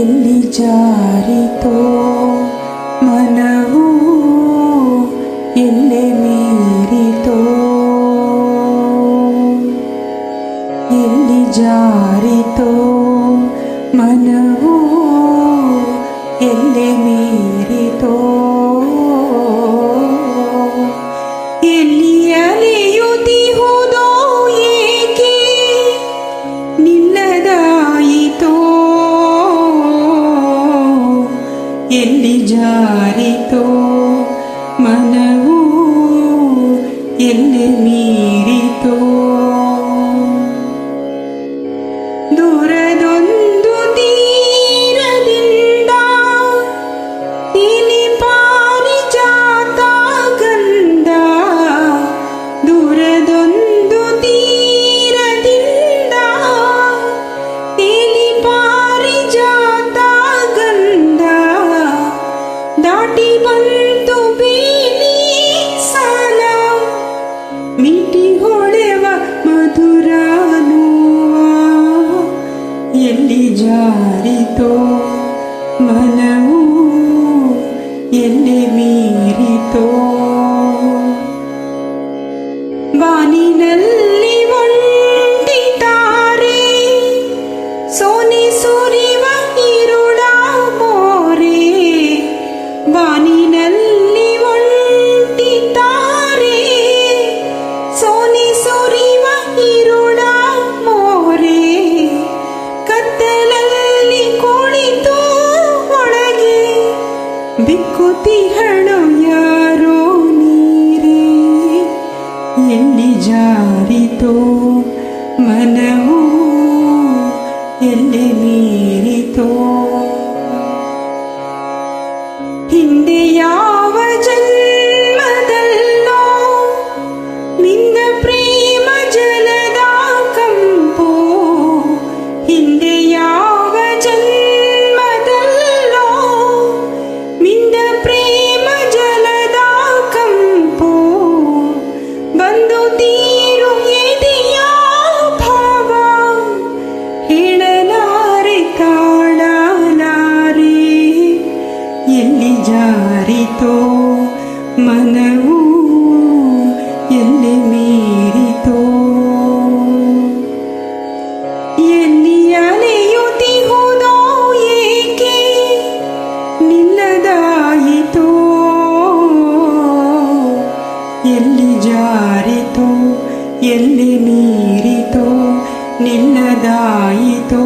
ಎಲ್ಲಿ ಜಾರಿತೋ ಮನವು ಎಲ್ಲೆ ಎಲ್ಲಿ ಜಾರಿತೋ ಮನವು ಎಲ್ಲಿ ಮೀರಿತೋ ಜಾರಿತೋ ಮನವು ಎಲ್ಲಿ ಮೀರಿತೋ ಬಿಕ್ಕುತಿಹಳು ಯಾರೋ ನೀರೇ ಎಲ್ಲಿ ಜಾರಿತೋ ಮನವು ಎಲ್ಲಿ ಮೀರಿತೋ ಜಾರಿತೋ ಮನವು ಎಲ್ಲಿ ಮೀರಿತು? ಎಲ್ಲಿ ಅಲೆಯುತ್ತಿಹುದೋ ಏಕೆ ನಿಲ್ಲದಾಯಿತೋ? ಎಲ್ಲಿ ಜಾರಿತೋ ಎಲ್ಲಿ ಮೀರಿತೋ ನಿಲ್ಲದಾಯಿತೋ?